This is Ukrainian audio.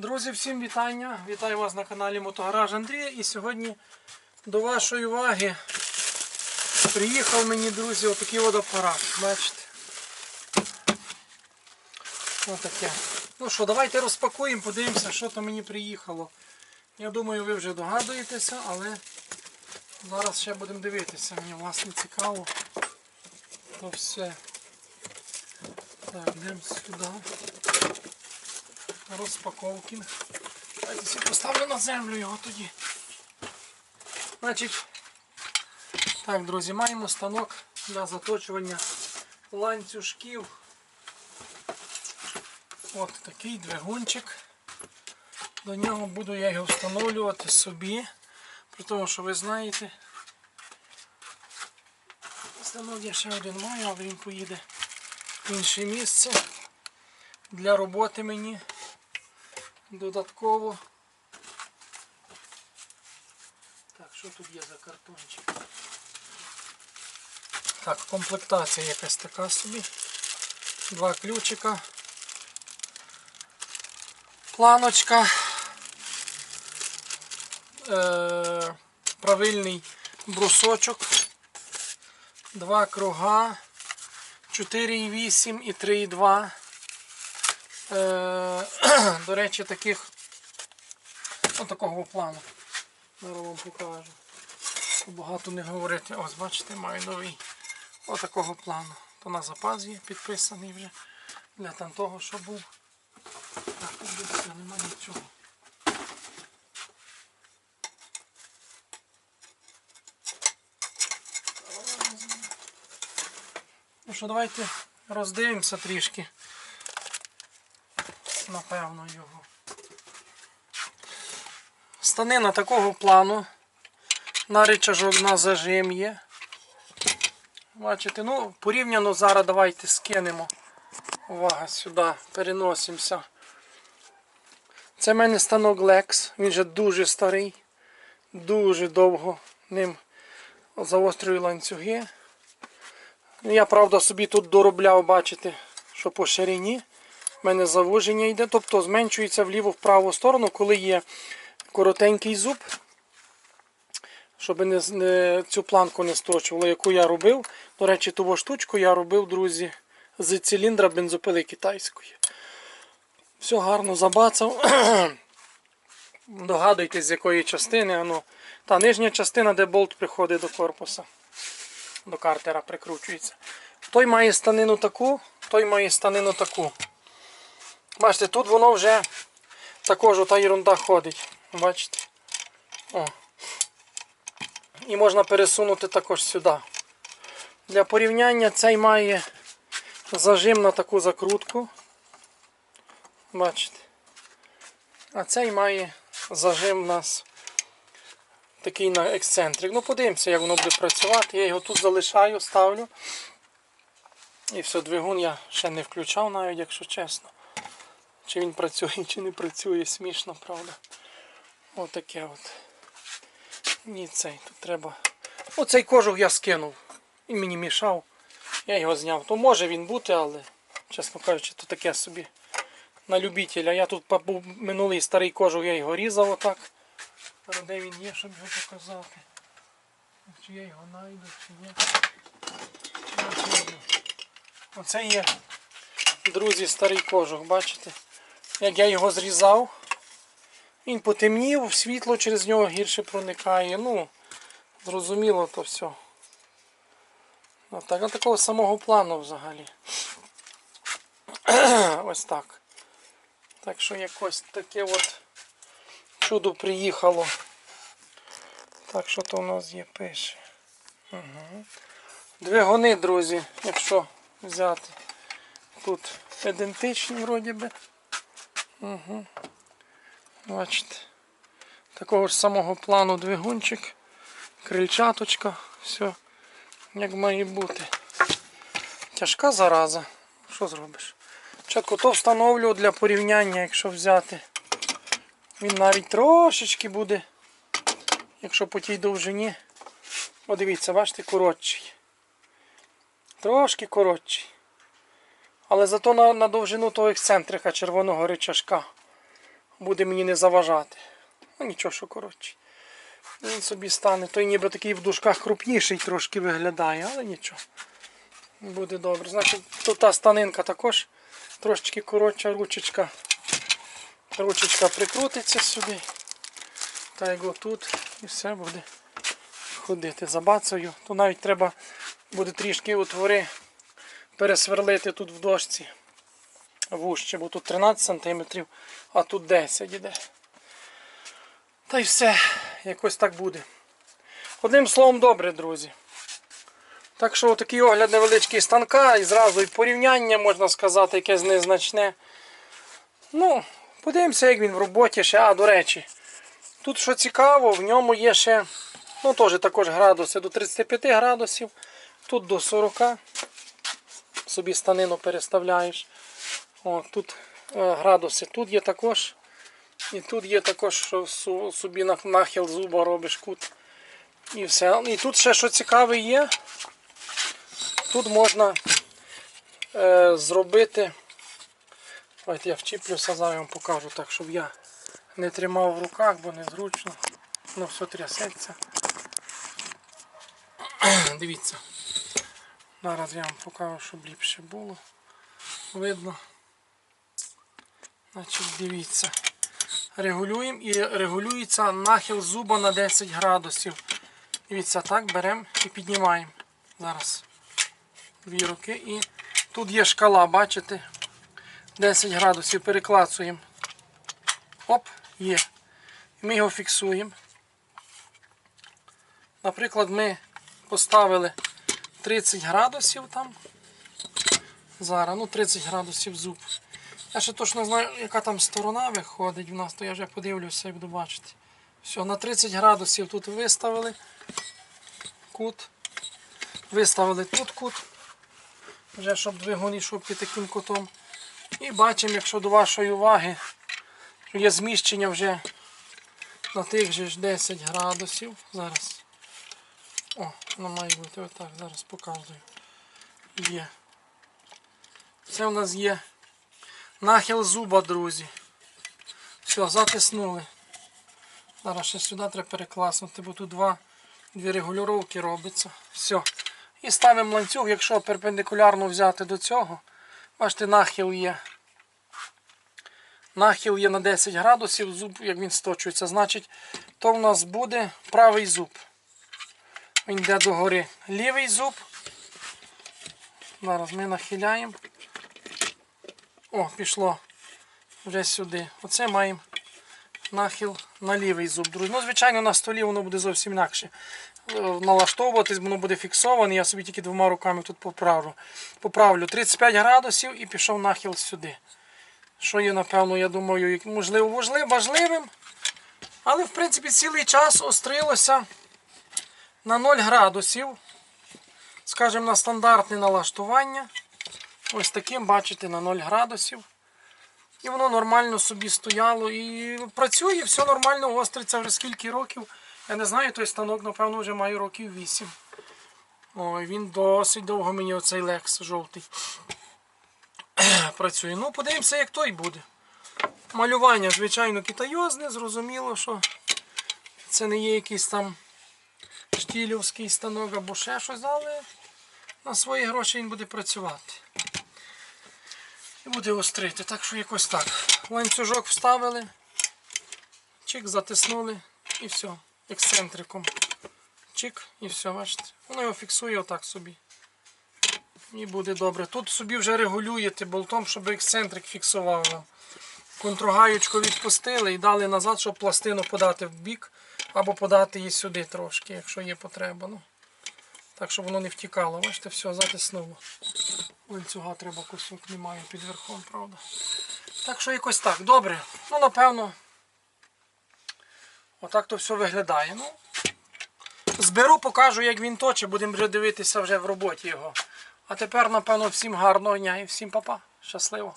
Друзі, всім вітання! Вітаю вас на каналі Мотогараж Андрія. І сьогодні до вашої уваги приїхав мені, друзі, отакий водоапарат. Бачите? Отаке. Ну що, давайте розпакуємо, подивимося, що там мені приїхало. Я думаю, ви вже догадуєтеся, але зараз ще будемо дивитися. Мені власне цікаво. То все. Так, йдемо сюди розпаковки. Давайте всі поставлю на землю його тоді. Значить, так, друзі, маємо станок для заточування ланцюжків. От такий двигунчик. До нього буду я його встановлювати собі. При тому, що ви знаєте, станок я ще один маю, але він поїде в інше місце. Для роботи мені додатково. Так, що тут є за картончик? Так, комплектація якась така собі. Два ключика. Планочка. Е, правильний брусочок. Два круга. 4,8 і 3,2. Е, до речі, таких отакого плану. Зараз вам покажу. Багато не говорити. Ось, бачите, маю новий отакого плану. То на запас є підписаний вже для там того, що був. Так, все, немає нічого. Ну що, давайте роздивимося трішки напевно його. Станина такого плану. На рычажок на зажим є. Бачите, ну порівняно зараз давайте скинемо. Увага, сюди, переносимося. Це в мене станок Lex, він вже дуже старий, дуже довго ним заострюю ланцюги. Я, правда, собі тут доробляв, бачите, що по ширині. У мене завуження йде, тобто зменшується вліву в праву сторону, коли є коротенький зуб, щоб не, не, цю планку не сточувало, яку я робив. До речі, ту штучку я робив, друзі, з циліндра бензопили китайської. Все гарно забацав. Догадуйтесь, з якої частини. Воно. Та нижня частина, де болт приходить до корпуса, до картера прикручується. Той має станину таку, той має станину таку. Бачите, тут воно вже також ота ерунда ходить. Бачите? О. І можна пересунути також сюди. Для порівняння цей має зажим на таку закрутку. Бачите? А цей має зажим у нас такий на ексцентрик. Ну подивимося, як воно буде працювати. Я його тут залишаю, ставлю. І все, двигун я ще не включав навіть, якщо чесно. Чи він працює, чи не працює, смішно, правда. Отаке от. Ні, цей, тут треба. Оцей кожух я скинув. Він мені мішав. Я його зняв. То може він бути, але, чесно кажучи, то таке собі на любителя. Я тут був минулий старий кожух, я його різав отак. Зараз де він є, щоб його показати. Чи я його знайду, чи ні. Оце є, друзі, старий кожух, бачите? Як я його зрізав, він потемнів, світло через нього гірше проникає. Ну, зрозуміло то все. Отак, такого самого плану взагалі. Ось так. Так що якось таке от чудо приїхало. Так що то у нас є пише. Угу. Двигуни, друзі, якщо взяти. Тут ідентичні вроді би. Угу. Бачите. Такого ж самого плану двигунчик, крильчаточка, все як має бути. Тяжка зараза. Що зробиш? Спочатку то встановлю для порівняння, якщо взяти. Він навіть трошечки буде, якщо по тій довжині. О, дивіться, бачите, коротший. Трошки коротший. Але зато на, на довжину того ексцентрика червоного ричажка. буде мені не заважати. Ну нічого, що коротше. Він собі стане. Той ніби такий в дужках крупніший трошки виглядає, але нічого. Буде добре. Значить, тут та станинка також трошечки коротша ручечка. Ручечка прикрутиться сюди. Та як тут і все буде ходити. Забацаю. То навіть треба буде трішки отвори пересверлити тут в дошці вужче, бо тут 13 см, а тут 10 іде. Та й все, якось так буде. Одним словом, добре, друзі. Так що такий огляд невеличкий станка і зразу і порівняння, можна сказати, якесь незначне. Ну, подивимося, як він в роботі ще. А, до речі, тут що цікаво, в ньому є ще, ну теж також градуси до 35 градусів, тут до 40. Собі станину переставляєш. О, тут е, градуси. Тут є також. І тут є також, що собі нахил зуба робиш кут. І все. І тут ще що цікаве є. Тут можна е, зробити. Давайте я вчіплюся, зараз вам покажу так, щоб я не тримав в руках, бо незручно. Воно все трясеться. Дивіться. Зараз я вам покажу, щоб ліпше було. Видно. Значить, дивіться. Регулюємо і регулюється нахил зуба на 10 градусів. Дивіться, так беремо і піднімаємо. Зараз дві руки. І тут є шкала, бачите? 10 градусів переклацуємо. Оп, є. Ми його фіксуємо. Наприклад, ми поставили 30 градусів там. Зараз, ну 30 градусів зуб. Я ще точно знаю, яка там сторона виходить в нас, то я вже подивлюся і буду бачити. Все, на 30 градусів тут виставили кут. Виставили тут кут. Вже щоб двигун йшов під таким кутом. І бачимо, якщо до вашої уваги, що є зміщення вже на тих же ж 10 градусів. Зараз. О, воно має бути отак, зараз показую. Є. Це у нас є нахил зуба, друзі. Все, затиснули. Зараз ще сюди треба перекласнути, бо тут два, дві регулювання робиться. Все. І ставимо ланцюг, якщо перпендикулярно взяти до цього. Бачите, нахил є. Нахил є на 10 градусів, зуб, як він сточується, значить, то в нас буде правий зуб. Він йде догори. Лівий зуб. Зараз ми нахиляємо. О, пішло вже сюди. Оце маємо нахил на лівий зуб. Друзі. Ну, звичайно, на столі воно буде зовсім інакше. Е, Налаштовуватись, воно буде фіксоване. Я собі тільки двома руками тут поправлю. Поправлю 35 градусів і пішов нахил сюди. Що є, напевно, я думаю, можливо, важливим. Але, в принципі, цілий час острилося на 0 градусів. Скажімо, на стандартне налаштування. Ось таким, бачите, на 0 градусів. І воно нормально собі стояло і працює, все нормально, остриться вже скільки років. Я не знаю, той станок, напевно, вже має років 8. Ой, він досить довго мені оцей лекс жовтий працює. Ну, подивимося, як той буде. Малювання, звичайно, китайозне, зрозуміло, що це не є якийсь там штілівський станок або ще щось, але на свої гроші він буде працювати. І буде острити. Так що якось так. Ланцюжок вставили, чик затиснули і все. Ексцентриком. Чик і все, бачите. Воно його фіксує отак собі. І буде добре. Тут собі вже регулюєте болтом, щоб ексцентрик фіксував. Контрогаючку відпустили і дали назад, щоб пластину подати в бік або подати її сюди трошки, якщо є потреба. Ну, так, щоб воно не втікало. Бачите, все, затиснуло. Ланцюга треба кусок, немає під верхом, правда. Так що якось так. Добре. Ну, напевно, отак то все виглядає. Ну, зберу, покажу, як він точить, будемо вже дивитися вже в роботі його. А тепер, напевно, всім гарного дня і всім па-па. Щасливо.